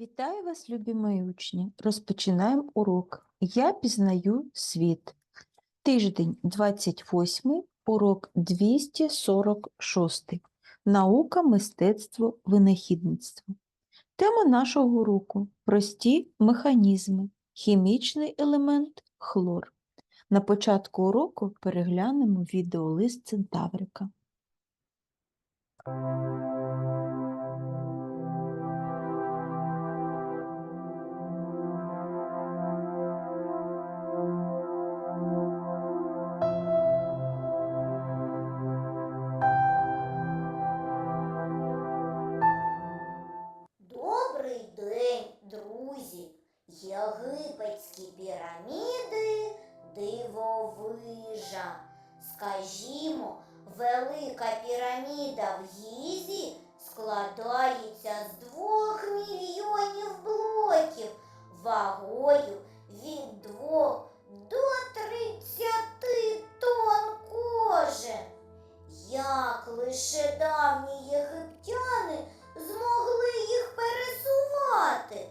Вітаю вас, любі мої учні! Розпочинаємо урок. Я пізнаю світ. Тиждень 28, урок 246. Наука, мистецтво, винахідництво. Тема нашого уроку прості механізми. Хімічний елемент хлор. На початку уроку переглянемо відеолист Центаврика. Вагою від двох до тридцяти тонн кожен. Як лише давні єгиптяни змогли їх пересувати.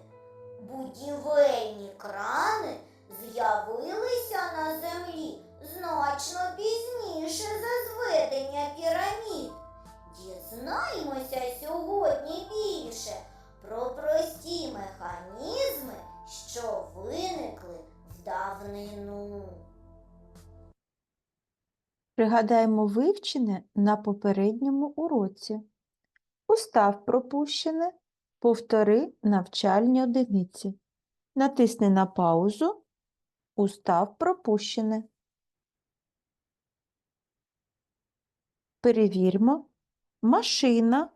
Будівельні крани з'явилися на землі значно пізніше за зведення пірамід. Дізнаємося сьогодні більше про прості механізми, що виникли в давнину. Пригадаємо вивчене на попередньому уроці. Устав пропущене, повтори навчальні одиниці. Натисни на паузу. Устав пропущене. Перевірмо. Машина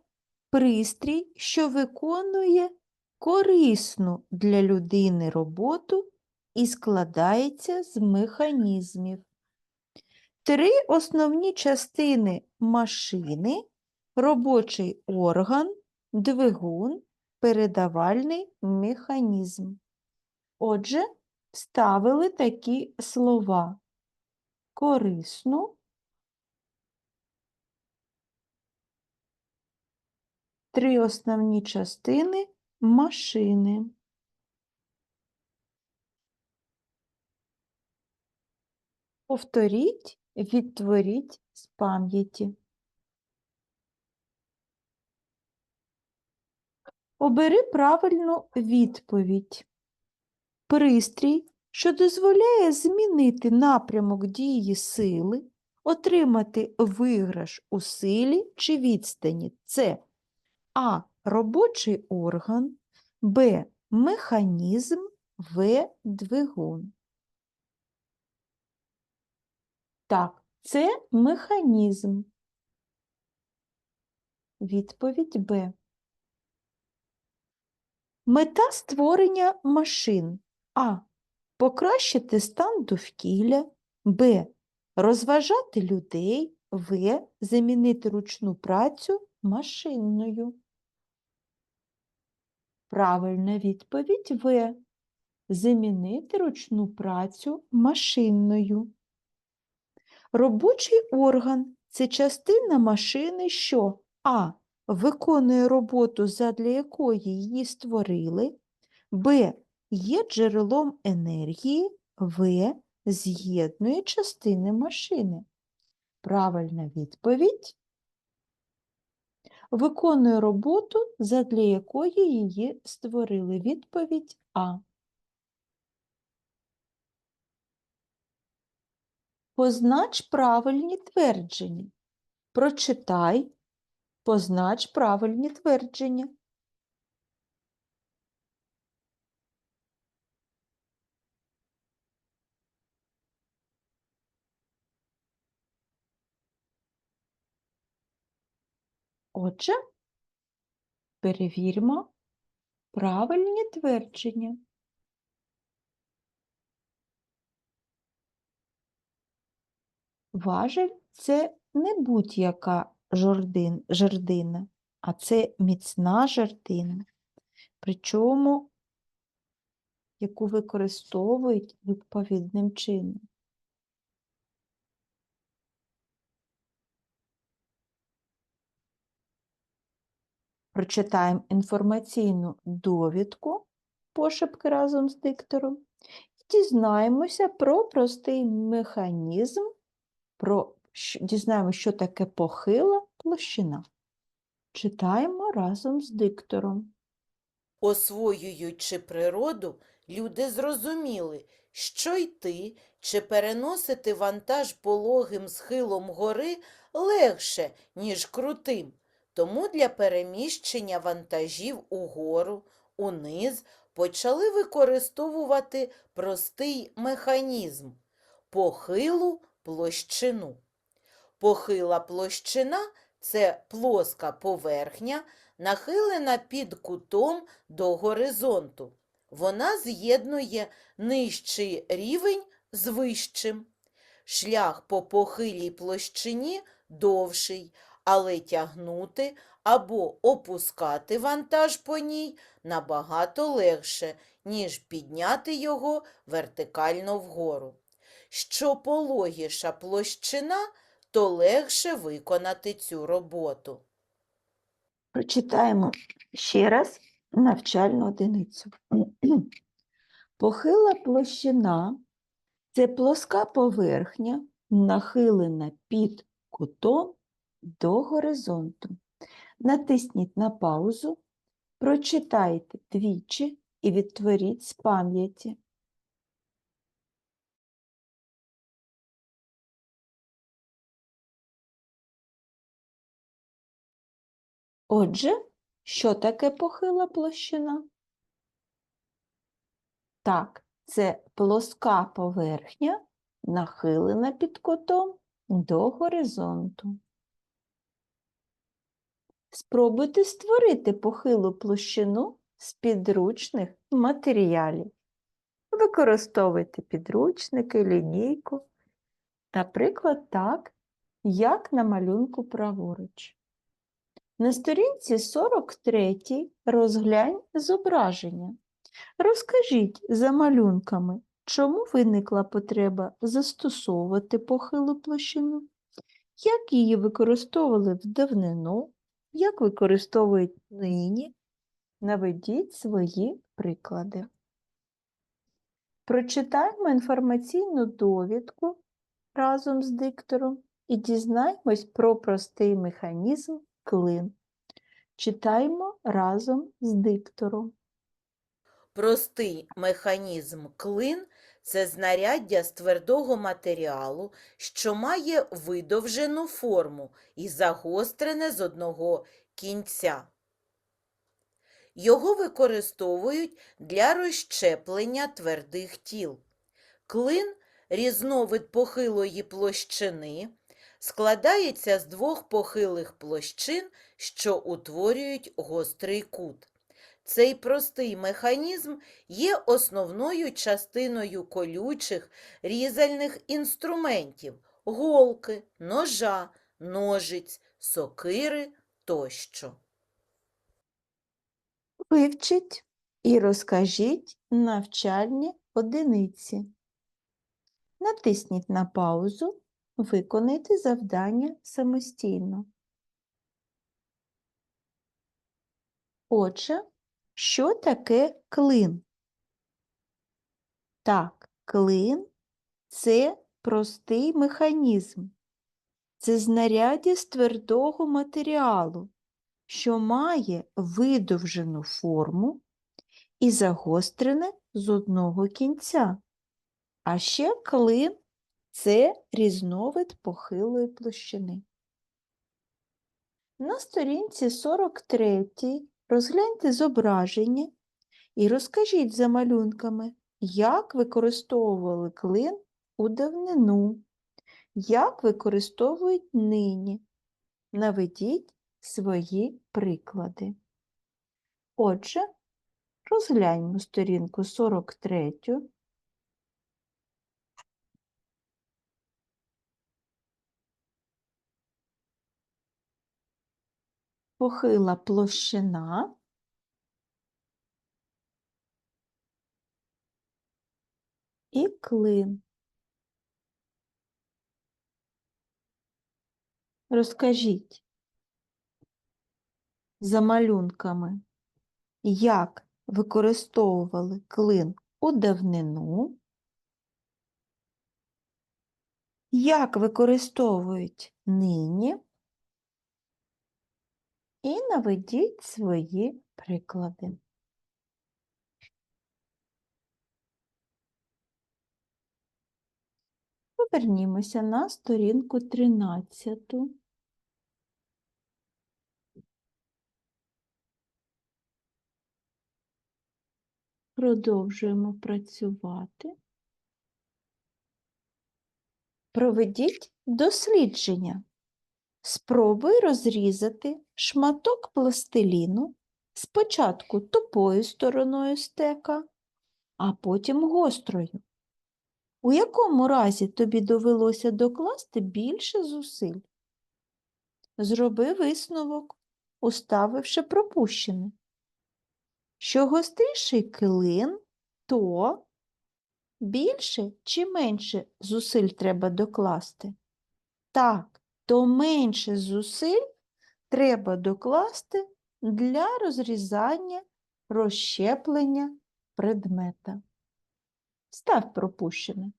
пристрій, що виконує корисну для людини роботу і складається з механізмів. Три основні частини машини робочий орган, двигун, передавальний механізм. Отже, вставили такі слова корисну, три основні частини машини. Повторіть, відтворіть з пам'яті. Обери правильну відповідь. Пристрій, що дозволяє змінити напрямок дії сили, отримати виграш у силі чи відстані. Це А. Робочий орган, Б. Механізм, В. Двигун. Так, це механізм. Відповідь Б. Мета створення машин А. Покращити стан довкілля, Б. Розважати людей, В. Замінити ручну працю машинною. Правильна відповідь В. Замінити ручну працю машинною. Робочий орган це частина машини, що А. Виконує роботу, задля якої її створили, Б. Є джерелом енергії, В. З'єднує частини машини. Правильна відповідь. Виконує роботу, задля якої її створили. Відповідь А. Познач правильні твердження. Прочитай, познач правильні твердження. Отже, перевіримо правильні твердження. Важель це не будь-яка жердина, а це міцна жердина, причому яку використовують відповідним чином. Прочитаємо інформаційну довідку пошепки разом з диктором і дізнаємося про простий механізм, про, дізнаємося, що таке похила площина. Читаємо разом з диктором. Освоюючи природу, люди зрозуміли, що йти чи переносити вантаж пологим схилом гори легше, ніж крутим. Тому для переміщення вантажів угору, униз почали використовувати простий механізм похилу площину. Похила площина це плоска поверхня, нахилена під кутом до горизонту. Вона з'єднує нижчий рівень з вищим. Шлях по похилій площині довший, але тягнути або опускати вантаж по ній набагато легше, ніж підняти його вертикально вгору. Що пологіша площина, то легше виконати цю роботу. Прочитаємо ще раз навчальну одиницю. Похила площина це плоска поверхня, нахилена під кутом до горизонту. Натисніть на паузу, прочитайте двічі і відтворіть з пам'яті. Отже, що таке похила площина? Так, це плоска поверхня, нахилена під кутом до горизонту. Спробуйте створити похилу площину з підручних матеріалів. Використовуйте підручники, лінійку. Наприклад, так, як на малюнку праворуч. На сторінці 43 розглянь зображення. Розкажіть за малюнками, чому виникла потреба застосовувати похилу площину, як її використовували в давнину, як використовують нині. Наведіть свої приклади. Прочитаємо інформаційну довідку разом з диктором і дізнаємось про простий механізм клин. Читаємо разом з диктором. Простий механізм клин це знаряддя з твердого матеріалу, що має видовжену форму і загострене з одного кінця. Його використовують для розщеплення твердих тіл. Клин різновид похилої площини, складається з двох похилих площин, що утворюють гострий кут. Цей простий механізм є основною частиною колючих різальних інструментів голки, ножа, ножиць, сокири тощо. Вивчіть і розкажіть навчальні одиниці. Натисніть на паузу, виконайте завдання самостійно. Отже, що таке клин? Так, клин це простий механізм. Це знаряддя з твердого матеріалу, що має видовжену форму і загострене з одного кінця. А ще клин це різновид похилої площини. На сторінці 43 розгляньте зображення і розкажіть за малюнками, як використовували клин у давнину, як використовують нині. Наведіть свої приклади. Отже, розгляньмо сторінку 43. Похила площина. І клин. Розкажіть, за малюнками, як використовували клин у давнину, як використовують нині, і наведіть свої приклади. Повернімося на сторінку 13. Продовжуємо працювати. Проведіть дослідження. Спробуй розрізати шматок пластиліну спочатку тупою стороною стека, а потім гострою. У якому разі тобі довелося докласти більше зусиль? Зроби висновок, уставивши пропущене. Що гостріший клин, то більше чи менше зусиль треба докласти? Так, то менше зусиль треба докласти для розрізання, розщеплення предмета. Став пропущене.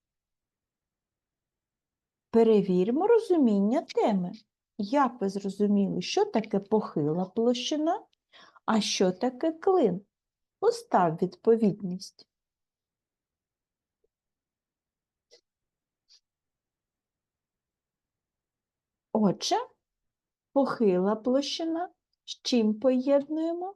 Перевіримо розуміння теми. Як ви зрозуміли, що таке похила площина, а що таке клин? Постав відповідність. Отже, похила площина з чим поєднуємо?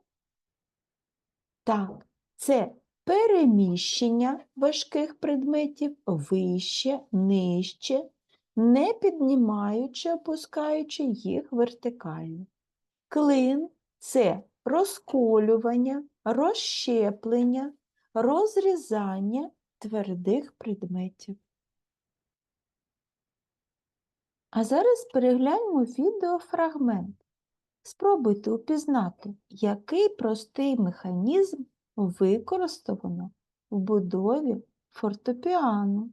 Так, це переміщення важких предметів вище, нижче, не піднімаючи, опускаючи їх вертикально. Клин це розколювання, розщеплення, розрізання твердих предметів. А зараз перегляньмо відеофрагмент. Спробуйте упізнати, який простий механізм використовано в будові фортепіано.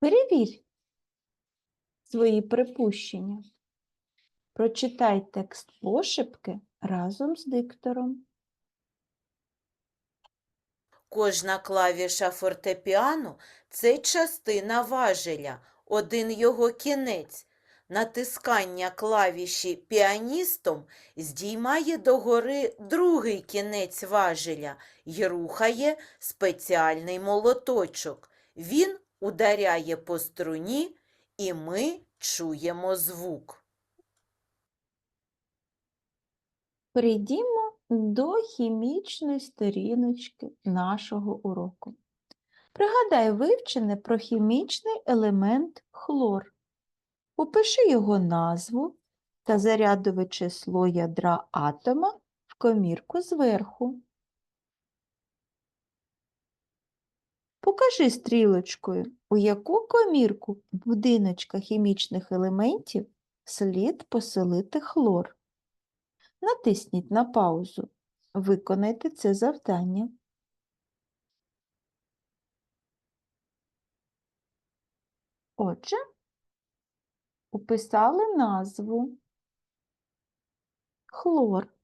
Перевірь свої припущення. Прочитай текст пошепки разом з диктором. Кожна клавіша фортепіано – це частина важеля, один його кінець. Натискання клавіші піаністом здіймає догори другий кінець важеля й рухає спеціальний молоточок. Він ударяє по струні, і ми чуємо звук. Перейдімо до хімічної сторіночки нашого уроку. Пригадай вивчене про хімічний елемент хлор. Упиши його назву та зарядове число ядра атома в комірку зверху. Покажи стрілочкою, у яку комірку будиночка хімічних елементів слід поселити хлор. Натисніть на паузу. Виконайте це завдання. Отже, уписали назву хлор.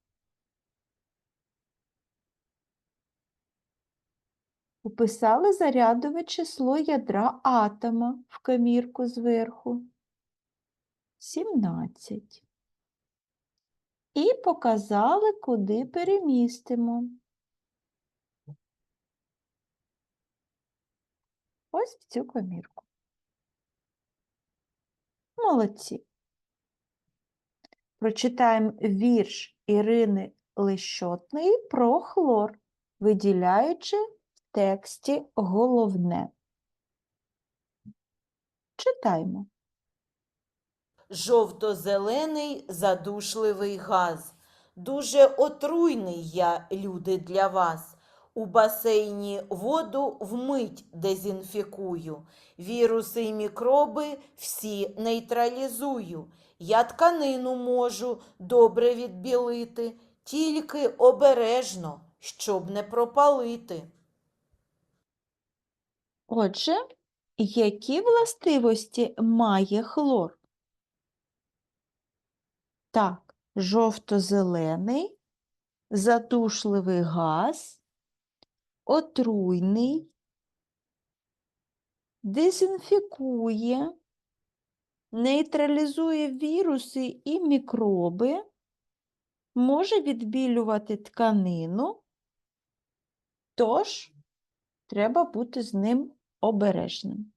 Уписали зарядове число ядра атома в комірку зверху. 17 і показали, куди перемістимо. Ось в цю комірку. Молодці. Прочитаємо вірш Ірини Лещотної про хлор, виділяючи тексті головне. Читаємо. Жовто-зелений задушливий газ. Дуже отруйний я, люди, для вас. У басейні воду вмить дезінфікую. Віруси й мікроби всі нейтралізую. Я тканину можу добре відбілити, тільки обережно, щоб не пропалити. Отже, які властивості має хлор? Так, жовто-зелений, задушливий газ, отруйний, дезінфікує, нейтралізує віруси і мікроби, може відбілювати тканину, тож треба бути з ним обережним.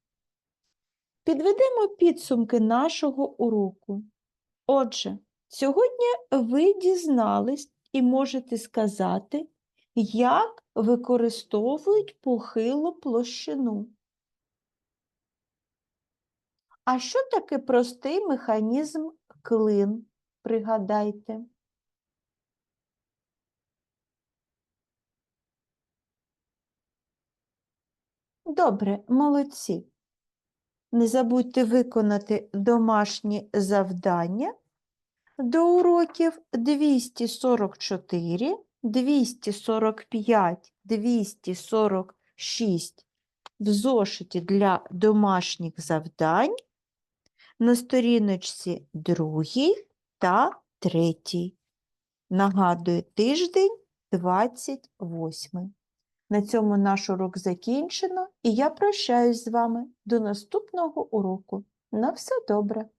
Підведемо підсумки нашого уроку. Отже, сьогодні ви дізнались і можете сказати, як використовують похилу площину. А що таке простий механізм клин? Пригадайте. Добре, молодці. Не забудьте виконати домашні завдання до уроків 244, 245, 246 в зошиті для домашніх завдань на сторіночці 2 та 3. Нагадую, тиждень 28. На цьому наш урок закінчено, і я прощаюсь з вами до наступного уроку. На все добре!